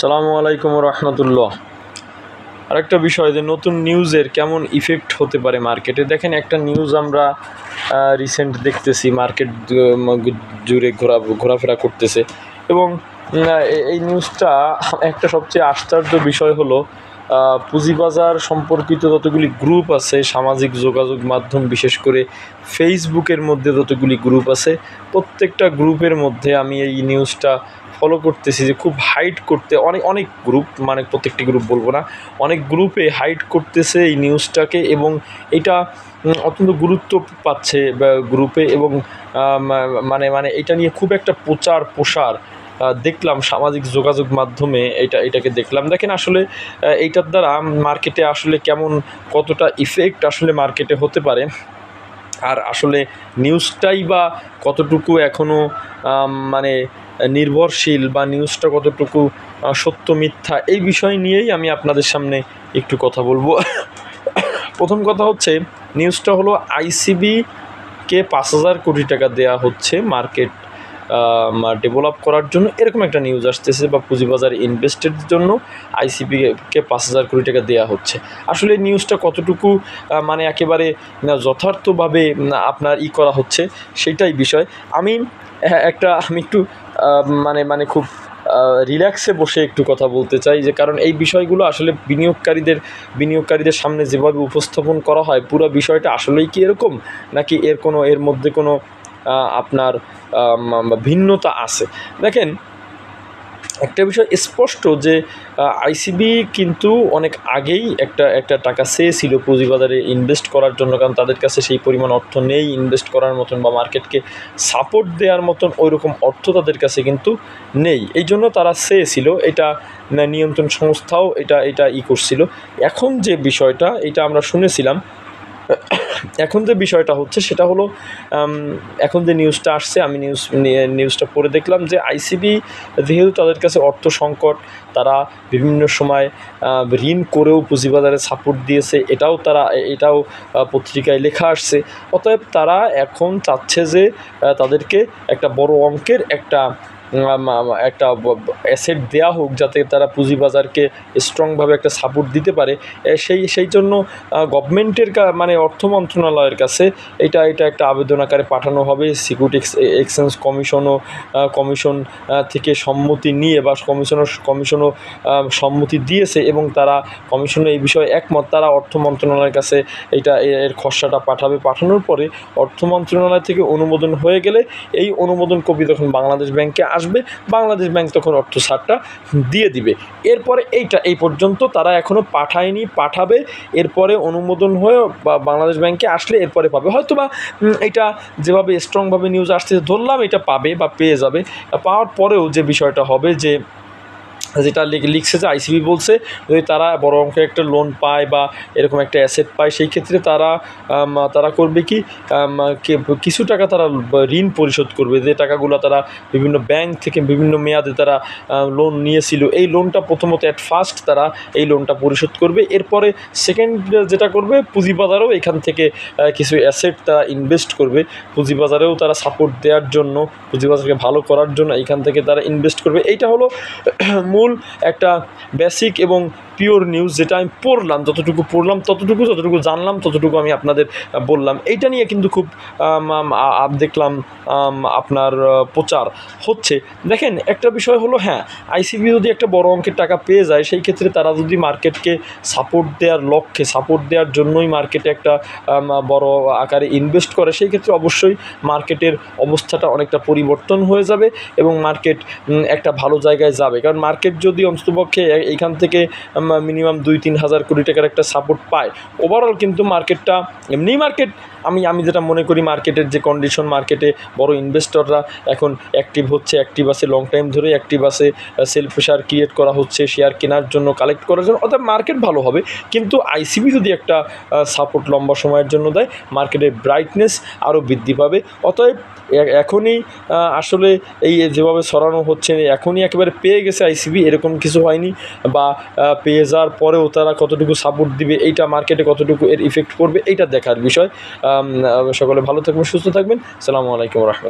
সালামু আলাইকুম রহমতুল্লাহ। আরেকটা বিষয় যে নতুন নিউজের কেমন ইফেক্ট হতে পারে মার্কেটে দেখেন, একটা নিউজ আমরা রিসেন্ট দেখতেছি মার্কেট জুড়ে ঘোরা, ঘোরাফেরা করতেছে। এবং এই নিউজটা একটা সবচেয়ে আশ্চর্য বিষয় হলো পুঁজিবাজার সম্পর্কিত যতগুলি গ্রুপ আছে, সামাজিক যোগাযোগ মাধ্যম, বিশেষ করে ফেসবুকের মধ্যে যতগুলি গ্রুপ আছে, প্রত্যেকটা গ্রুপের মধ্যে আমি এই নিউজটা ফলো করতেছি যে খুব হাইট করতে অনেক অনেক গ্রুপ মানে প্রত্যেকটি গ্রুপ বলব না, অনেক গ্রুপে হাইট করতেছে এই নিউজটাকে এবং এটা অত্যন্ত গুরুত্ব পাচ্ছে গ্রুপে এবং মানে মানে এটা নিয়ে খুব একটা প্রচার প্রসার দেখলাম সামাজিক যোগাযোগ মাধ্যমে এটা, এটাকে দেখলাম। দেখেন আসলে এইটার দ্বারা মার্কেটে আসলে কেমন, কতটা ইফেক্ট আসলে মার্কেটে হতে পারে। আর আসলে নিউজটাই বা কতটুকু এখনও মানে নির্ভরশীল বা নিউজটা কতটুকু সত্য, মিথ্যা, এই বিষয় নিয়েই আমি আপনাদের সামনে একটু কথা বলব। প্রথম কথা হচ্ছে নিউজটা হলো আইসিবি কে পাঁচ হাজার কোটি টাকা দেওয়া হচ্ছে মার্কেট ডেভেলপ করার জন্য এরকম একটা নিউজ আসতেছে বা পুঁজিবাজার ইনভেস্টের জন্য আইসিপিকে পাঁচ হাজার কোটি টাকা দেওয়া হচ্ছে। আসলে নিউজটা কতটুকু মানে একেবারে যথার্থভাবে আপনার ই করা হচ্ছে সেটাই বিষয়। আমি হ্যাঁ, একটা আমি একটু মানে মানে খুব রিল্যাক্সে বসে একটু কথা বলতে চাই যে কারণ এই বিষয়গুলো আসলে বিনিয়োগকারীদের বিনিয়োগকারীদের সামনে যেভাবে উপস্থাপন করা হয় পুরো বিষয়টা আসলেই কি এরকম? নাকি এর কোনো এর মধ্যে কোনো আপনার ভিন্নতা আছে। দেখেন, একটা বিষয় স্পষ্ট যে আইসিবি কিন্তু অনেক আগেই একটা একটা টাকা চেয়েছিল পুঁজিবাজারে ইনভেস্ট করার জন্য, কারণ তাদের কাছে সেই পরিমাণ অর্থ নেই। ইনভেস্ট করার মতন বা মার্কেটকে সাপোর্ট দেওয়ার মতন ওই রকম অর্থ তাদের কাছে কিন্তু নেই। এই জন্য তারা চেয়েছিল, এটা নিয়ন্ত্রণ সংস্থাও এটা এটা ই করছিল। এখন যে বিষয়টা, এটা আমরা শুনেছিলাম এখন যে বিষয়টা হচ্ছে, সেটা হলো এখন যে নিউজটা আসছে, আমি নিউজ নিউজটা পড়ে দেখলাম যে আইসিবি যেহেতু তাদের কাছে অর্থ সংকট, তারা বিভিন্ন সময় ঋণ করেও পুঁজিবাজারে সাপোর্ট দিয়েছে, এটাও তারা, এটাও পত্রিকায় লেখা আসছে। অতএব তারা এখন চাচ্ছে যে তাদেরকে একটা বড় অঙ্কের একটা একটা অ্যাসেট দেওয়া হোক যাতে তারা পুঁজিবাজারকে স্ট্রংভাবে একটা সাপোর্ট দিতে পারে। সেই সেই জন্য গভর্নমেন্টের মানে অর্থ মন্ত্রণালয়ের কাছে এটা এটা একটা আবেদন আকারে পাঠানো হবে। সিকিউরিটি এক্সচেঞ্জ কমিশনও কমিশন থেকে সম্মতি নিয়ে বা কমিশনের কমিশনও সম্মতি দিয়েছে এবং তারা কমিশনের এই বিষয়ে একমত। তারা অর্থ মন্ত্রণালয়ের কাছে এটা এর খসড়াটা পাঠাবে। পাঠানোর পরে অর্থ মন্ত্রণালয় থেকে অনুমোদন হয়ে গেলে এই অনুমোদন কপি তখন বাংলাদেশ ব্যাংকে আসবে, বাংলাদেশ ব্যাংক তখন অর্থ ছাড়টা দিয়ে দিবে। এরপরে এইটা, এই পর্যন্ত তারা এখনও পাঠায়নি, পাঠাবে, এরপরে অনুমোদন হয়ে বা বাংলাদেশ ব্যাংকে আসলে এরপরে পাবে। হয়তো বা এটা যেভাবে স্ট্রংভাবে নিউজ আসছে ধরলাম এটা পাবে বা পেয়ে যাবে। পাওয়ার পরেও যে বিষয়টা হবে যে যেটা লিখ- লিখছে যে আইসিবি বলছে যদি তারা বড় অঙ্কের একটা লোন পায় বা এরকম একটা অ্যাসেট পায়, সেই ক্ষেত্রে তারা তারা করবে কি কিছু টাকা তারা ঋণ পরিশোধ করবে, যে টাকাগুলো তারা বিভিন্ন ব্যাংক থেকে বিভিন্ন মেয়াদে তারা লোন নিয়েছিল, এই লোনটা প্রথমত অ্যাট ফার্স্ট তারা এই লোনটা পরিশোধ করবে, এরপরে সেকেন্ড যেটা করবে, পুঁজিবাজারেও এখান থেকে কিছু অ্যাসেট তারা ইনভেস্ট করবে, পুঁজিবাজারেও তারা সাপোর্ট দেওয়ার জন্য, পুঁজিবাজারকে ভালো করার জন্য এখান থেকে তারা ইনভেস্ট করবে, এইটা হলো মূল একটা বেসিক এবং পিওর নিউজ যেটা আমি পড়লাম, যতটুকু পড়লাম, ততটুকু, যতটুকু জানলাম, ততটুকু আমি আপনাদের বললাম। এইটা নিয়ে কিন্তু খুব দেখলাম আপনার প্রচার হচ্ছে। দেখেন, একটা বিষয় হলো হ্যাঁ আইসিবি যদি একটা বড় অঙ্কের টাকা পেয়ে যায়, সেই ক্ষেত্রে তারা যদি মার্কেটকে সাপোর্ট দেওয়ার লক্ষ্যে সাপোর্ট দেওয়ার জন্যই মার্কেটে একটা বড় আকারে ইনভেস্ট করে, সেই ক্ষেত্রে অবশ্যই মার্কেটের অবস্থাটা অনেকটা পরিবর্তন হয়ে যাবে এবং মার্কেট একটা ভালো জায়গায় যাবে। কারণ মার্কেট যদি অন্ততপক্ষে এইখান থেকে মিনিমাম দুই তিন হাজার কোটি টাকার একটা সাপোর্ট পায়। ওভারঅল কিন্তু মার্কেটটা এমনি মার্কেট আমি আমি যেটা মনে করি মার্কেটের যে কন্ডিশন মার্কেটে বড় ইনভেস্টররা এখন অ্যাক্টিভ হচ্ছে অ্যাক্টিভ আছে লং টাইম ধরে অ্যাক্টিভ আছে সেল প্রেশার ক্রিয়েট করা হচ্ছে শেয়ার কেনার জন্য কালেক্ট করার জন্য অর্থাৎ মার্কেট ভালো হবে। কিন্তু আইসিবি যদি একটা সাপোর্ট লম্বা সময়ের জন্য দেয় মার্কেটের ব্রাইটনেস আরও বৃদ্ধি পাবে। অতএব এখনই আসলে এই যেভাবে সরানো হচ্ছে এখনই একেবারে পেয়ে গেছে আইসিবি এরকম কিছু হয়নি বা আহ, পেয়ে যাওয়ার পরেও তারা কতটুকু সাপোর্ট দিবে, এইটা মার্কেটে কতটুকু এর ইফেক্ট করবে, এইটা দেখার বিষয়। সকলে ভালো থাকবেন, সুস্থ থাকবেন। সালামু আলাইকুম রহমতুল্লাহ।